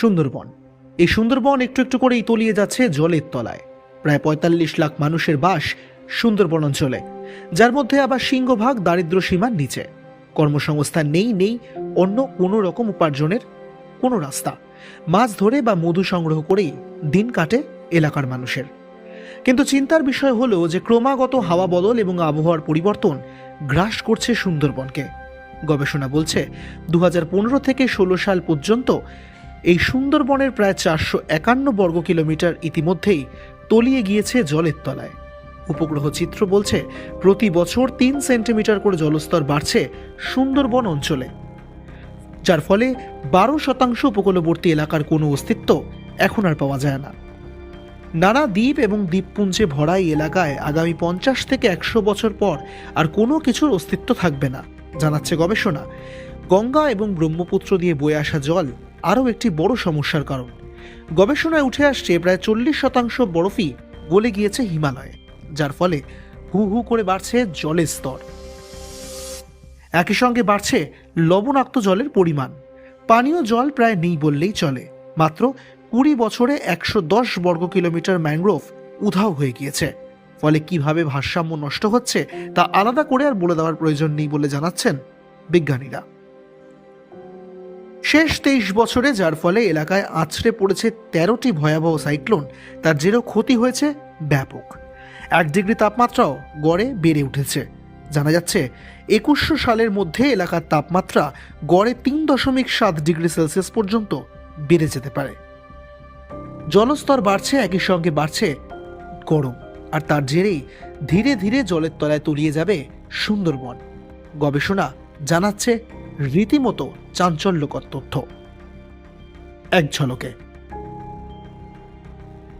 সুন্দরবন। এই সুন্দরবন একটু একটু করেই তলিয়ে যাচ্ছে জলের তলায়। প্রায় পঁয়তাল্লিশ লাখ মানুষের বাস সুন্দরবন অঞ্চলে, যার মধ্যে আবার সিংহভাগ দারিদ্র সীমার নিচে। কর্মসংস্থান নেই নেই, অন্য কোনো রকম উপার্জনের কোনো রাস্তা। মাছ ধরে বা মধু সংগ্রহ করেই দিন কাটে এলাকার মানুষের। কিন্তু চিন্তার বিষয় হলো যে ক্রমাগত হাওয়া বদল এবং আবহাওয়ার পরিবর্তন গ্রাস করছে সুন্দরবনকে। গবেষণা বলছে দু হাজার পনেরো থেকে ষোলো সাল পর্যন্ত এই সুন্দরবনের প্রায় চারশো একান্ন বর্গ কিলোমিটার ইতিমধ্যেই তলিয়ে গিয়েছে জলের তলায়। উপগ্রহ চিত্র বলছে, প্রতি বছর তিন সেন্টিমিটার করে জলস্তর বাড়ছে সুন্দরবন অঞ্চলে। যার ফলে বারো শতাংশ উপকূলবর্তী এলাকার কোনো অস্তিত্ব এখন আর পাওয়া যায় না। নানা দ্বীপ এবং দ্বীপপুঞ্জে ভরা এই এলাকায় আগামী পঞ্চাশ থেকে একশো বছর পর আর কোনো কিছুর অস্তিত্ব থাকবে না, জানাচ্ছে গবেষণা। গঙ্গা এবং ব্রহ্মপুত্র দিয়ে বয়ে আসা জল আরও একটি বড় সমস্যার কারণ। গবেষণায় উঠে আসছে প্রায় চল্লিশ শতাংশ বরফই গলে গিয়েছে হিমালয়ে, যার ফলে হু হু করে বাড়ছে জলের স্তর। একই সঙ্গে বাড়ছে লবণাক্ত জলের পরিমাণ। পানীয় জল প্রায় নেই বললেই চলে, মাত্র কুড়ি বছরে একশো দশ বর্গ কিলোমিটার ম্যানগ্রোভ উধাও হয়ে গিয়েছে। ফলে কীভাবে ভারসাম্য নষ্ট হচ্ছে তা আলাদা করে আর বলে দেওয়ার প্রয়োজন নেই বলে জানাচ্ছেন বিজ্ঞানীরা। শেষ তেইশ বছরে, যার ফলে এলাকায় আছড়ে পড়েছে তেরোটি ভয়াবহ সাইক্লোন, তার জেরেও ক্ষতি হয়েছে ব্যাপক। এক ডিগ্রি তাপমাত্রাও গড়ে বেড়ে উঠেছে। জানা যাচ্ছে, একুশশো সালের মধ্যে এলাকার তাপমাত্রা গড়ে তিন দশমিক সাত ডিগ্রি সেলসিয়াস পর্যন্ত বেড়ে যেতে পারে। জলস্তর বাড়ছে, একই সঙ্গে বাড়ছে গরম, আর তার জেরেই ধীরে ধীরে জলের তলায় তলিয়ে যাবে সুন্দরবন। গবেষণা জানাচ্ছে রীতিমতো চাঞ্চল্যকর তথ্য। এক ঝলকে